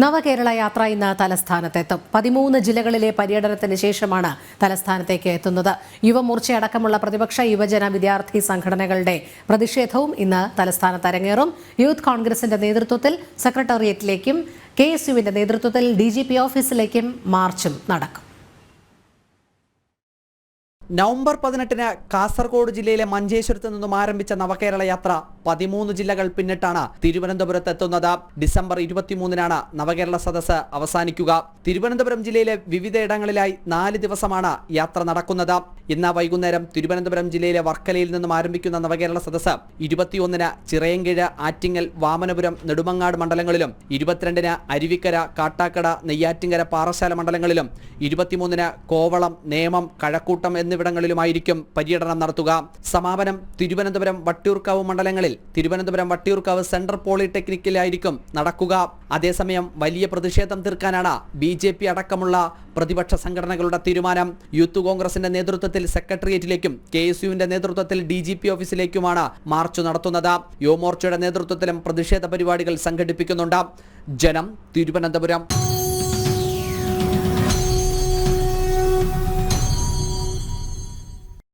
നവകേരള യാത്ര ഇന്ന് തലസ്ഥാനത്തെത്തും. പതിമൂന്ന് ജില്ലകളിലെ പര്യടനത്തിന് ശേഷമാണ് തലസ്ഥാനത്തേക്ക് എത്തുന്നത്. യുവമോർച്ചയടക്കമുള്ള പ്രതിപക്ഷ യുവജന വിദ്യാർത്ഥി സംഘടനകളുടെ പ്രതിഷേധവും ഇന്ന് തലസ്ഥാനത്ത് അരങ്ങേറും. യൂത്ത് കോൺഗ്രസിന്റെ നേതൃത്വത്തിൽ സെക്രട്ടേറിയറ്റിലേക്കും കെ എസ് യുവിന്റെ നേതൃത്വത്തിൽ ഡി ജി പി ഓഫീസിലേക്കും മാർച്ചും നടക്കും. നവംബർ പതിനെട്ടിന് കാസർഗോഡ് ജില്ലയിലെ മഞ്ചേശ്വരത്ത് നിന്നും ആരംഭിച്ച നവകേരള യാത്ര പതിമൂന്ന് ജില്ലകൾ പിന്നിട്ടാണ് തിരുവനന്തപുരത്ത് എത്തുന്നത്. ഡിസംബർ ഇരുപത്തിമൂന്നിനാണ് നവകേരള സദസ്സ് അവസാനിക്കുക. തിരുവനന്തപുരം ജില്ലയിലെ വിവിധ ഇടങ്ങളിലായി നാല് ദിവസമാണ് യാത്ര നടക്കുന്നത്. ഇന്ന് വൈകുന്നേരം തിരുവനന്തപുരം ജില്ലയിലെ വർക്കലയിൽ നിന്നും ആരംഭിക്കുന്ന നവകേരള സദസ്സ് ഇരുപത്തിയൊന്നിന് ചിറയൻകീഴ് ആറ്റിങ്ങൽ വാമനപുരം നെടുമങ്ങാട് മണ്ഡലങ്ങളിലും ഇരുപത്തിരണ്ടിന് അരുവിക്കര കാട്ടാക്കട നെയ്യാറ്റിങ്കര പാറശാല മണ്ഡലങ്ങളിലും ഇരുപത്തിമൂന്നിന് കോവളം നേമം കഴക്കൂട്ടം എന്നിവിടങ്ങളിലുമായിരിക്കും പര്യടനം നടത്തുക. സമാപനം തിരുവനന്തപുരം വട്ടിയൂർക്കാവ് മണ്ഡലങ്ങളിൽ തിരുവനന്തപുരം വട്ടിയൂർക്കാവ് സെൻട്രൽ പോളിടെക്നിക്കിലായിരിക്കും നടക്കുക. അതേസമയം വലിയ പ്രതിഷേധം തീർക്കാനാണ് ബി അടക്കമുള്ള പ്രതിപക്ഷ സംഘടനകളുടെ തീരുമാനം. യൂത്ത് കോൺഗ്രസിന്റെ നേതൃത്വത്തിൽ സെക്രട്ടേറിയറ്റിലേക്കും കെ എസ് യുവിന്റെ നേതൃത്വത്തിൽ ഡി ജി പി ഓഫീസിലേക്കുമാണ് മാർച്ച് നടത്തുന്നത്. യുവമോർച്ചയുടെ നേതൃത്വത്തിലും പ്രതിഷേധ പരിപാടികൾ സംഘടിപ്പിക്കുന്നുണ്ട്. ജനം തിരുവനന്തപുരം.